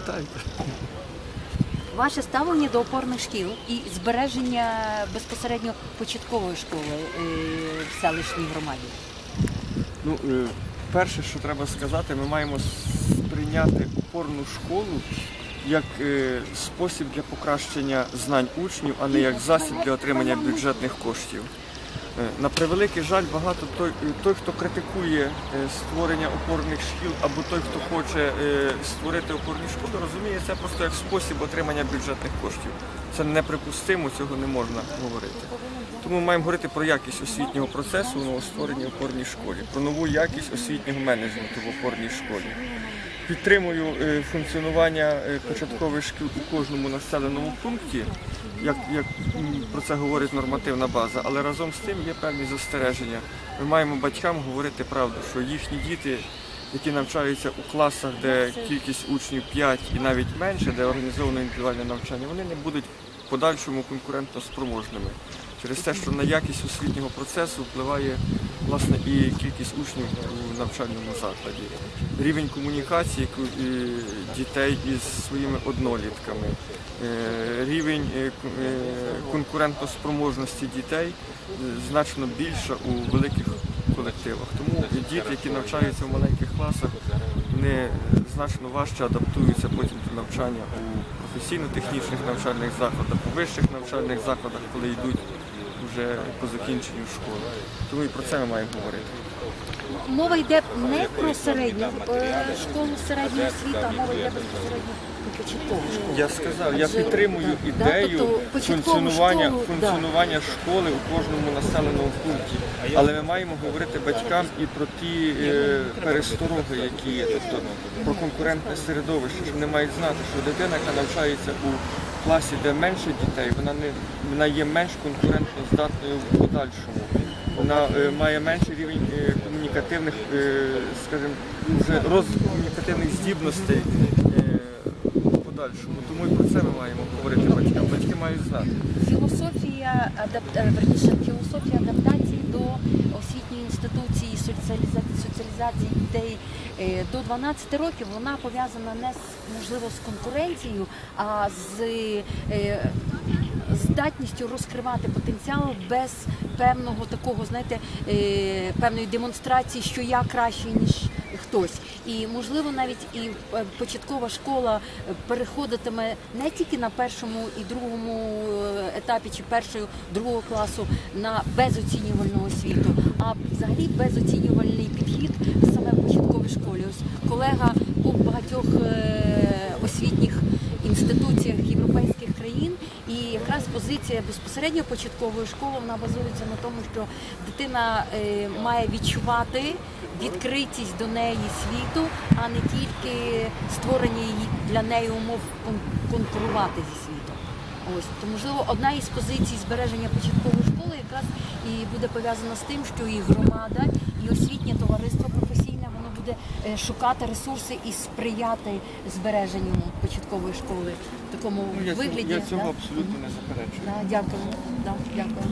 Питайте. Ваше ставлення до опорних шкіл і збереження безпосередньо початкової школи е, в селищній громаді. Ну, е, перше, що треба сказати, ми маємо сприйняти опорну школу як е, спосіб для покращення знань учнів, а не як засіб для отримання бюджетних коштів. Е, На превеликий жаль, багато той, е, той, хто критикує е, створення опорних шкіл, або той, хто хоче створити опорні школи, розуміє це просто як спосіб отримання бюджетних коштів. Це неприпустимо, цього не можна говорити. Тому ми маємо говорити про якість освітнього процесу у новоствореній опорній школі, про нову якість освітнього менеджменту в опорній школі. Підтримую е, функціонування е, початкових шкіл у кожному населеному пункті, як, як про це говорить нормативна база, але разом з тим є певні застереження. Ми маємо батькам говорити правду, що їхні діти, які навчаються у класах, де кількість учнів 5 і навіть менше, де організовано індивідуальне навчання, вони не будуть подальшому конкурентно спроможними. Через те, що на якість освітнього процесу впливає власне і кількість учнів у навчальному закладі, рівень комунікації дітей із своїми однолітками, е, рівень е, е, конкурентоспроможності дітей е, значно більше у великих колективах. Тому діти, які навчаються в маленьких класах, вони значно важче адаптуються потім до навчання у професійно-технічних навчальних закладах, у вищих навчальних закладах, коли йдуть вже по закінченню школи. Тому і про це ми маємо говорити. Мова йде не про середню е, школу середньої освіти, а мова йде безпосередньо про початкову школу. Я сказав, я підтримую ідею тобто функціонування, школу, функціонування школи у кожному населеному пункті. Але ми маємо говорити батькам і про ті е, перестороги, які є, тобто про конкурентне середовище, що вони мають знати, що дитина, яка навчається у класі, де менше дітей, вона не вона є менш конкурентно здатною в подальшому. Вона е, має менший рівень е, комунікативних, е, скажімо, вже розвитку комунікативних здібностей е, в подальшому. Тому і про це ми маємо говорити батькам. Батьки мають знати. Філософія адап... е, верніше, філософія до освітньої інституції, соціалізації, соціалізації дітей е, до 12 років вона пов'язана не з можливо з конкуренцією, а з е, здатністю розкривати потенціал без певного такого, знаєте, е, певної демонстрації, що я кращий ніж хтось. І можливо навіть і е, початкова школа е, переходитиме не тільки на першому і другому е, етапі чи першого другого класу на безоцінювальну освіту, а взагалі безоцінювальний підхід саме в початковій школі. Ось колега був в багатьох освітніх інституціях європейських країн, і якраз позиція безпосередньо початкової школи вона базується на тому, що дитина має відчувати відкритість до неї світу, а не тільки створення її для неї умов кон- конкурувати зі світом. Ось то можливо одна із позицій збереження початкової школи якраз і буде пов'язана з тим, що і громада, і освітнє товариство професійне воно буде е, шукати ресурси і сприяти збереженню початкової школи в такому Ну, я, цього- вигляді. я цього да? абсолютно не заперечую. Да, дякую. Да, дякую.